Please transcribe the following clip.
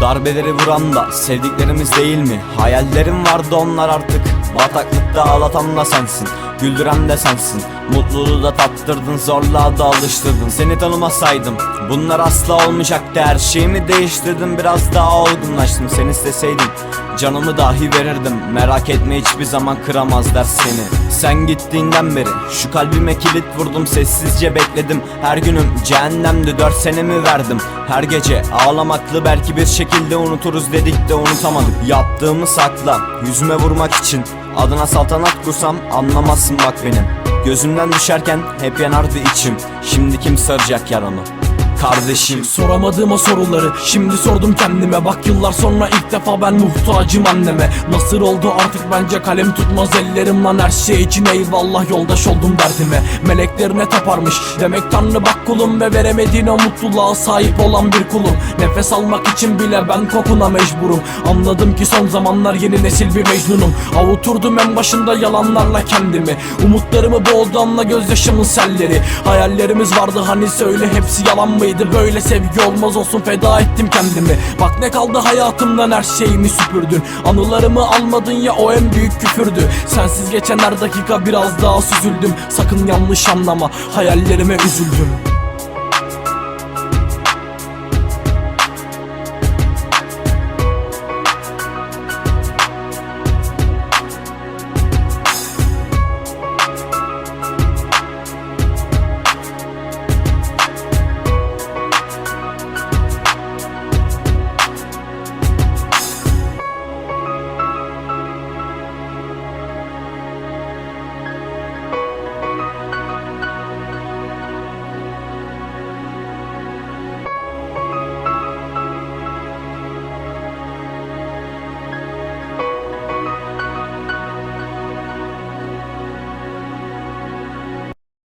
Darbeleri vuran da sevdiklerimiz değil mi? Hayallerim vardı onlar artık. Bataklıkta ağlatan da sensin Güldüren de sensin. Mutluluğu da tattırdın zorluğa da alıştırdın. Seni tanımasaydım bunlar asla olmayacaktı Her şeyimi değiştirdim biraz daha olgunlaştım. Sen isteseydin canımı dahi verirdim. Merak etme hiçbir zaman kıramazlar seni Sen gittiğinden beri şu kalbime kilit vurdum Sessizce bekledim. Her günüm cehennemdi Dört senemi verdim. Her gece Ağlamaklı belki bir şekilde unuturuz dedik de unutamadık. Yaptığımı sakla yüzüme vurmak için. Adına saltanat kursam anlamazsın bak benim. Gözümden düşerken hep yanardı içim. Şimdi kim saracak yaramı Kardeşim Soramadığım o soruları. Şimdi sordum kendime Bak yıllar sonra ilk defa ben muhtacım anneme. Nasıl oldu artık bence kalem tutmaz ellerim lan Her şey için. Eyvallah yoldaş oldum derdime. Meleklerine taparmış. Demek tanrı bak kulum Ve veremediğin o mutluluğa sahip olan bir kulum. Nefes almak için bile ben kokuna mecburum. Anladım ki son zamanlar yeni nesil bir mecnunum. Avuturdum en başında yalanlarla kendimi. Umutlarımı boğdu anla gözyaşımın selleri. Hayallerimiz vardı hani söyle hepsi yalan mıydı Böyle sevgi olmaz olsun feda ettim kendimi. Bak ne kaldı hayatımdan her şeyimi süpürdün. Anılarımı almadın ya o en büyük küfürdü. Sensiz geçen her dakika biraz daha süzüldüm. Sakın yanlış anlama hayallerime üzüldüm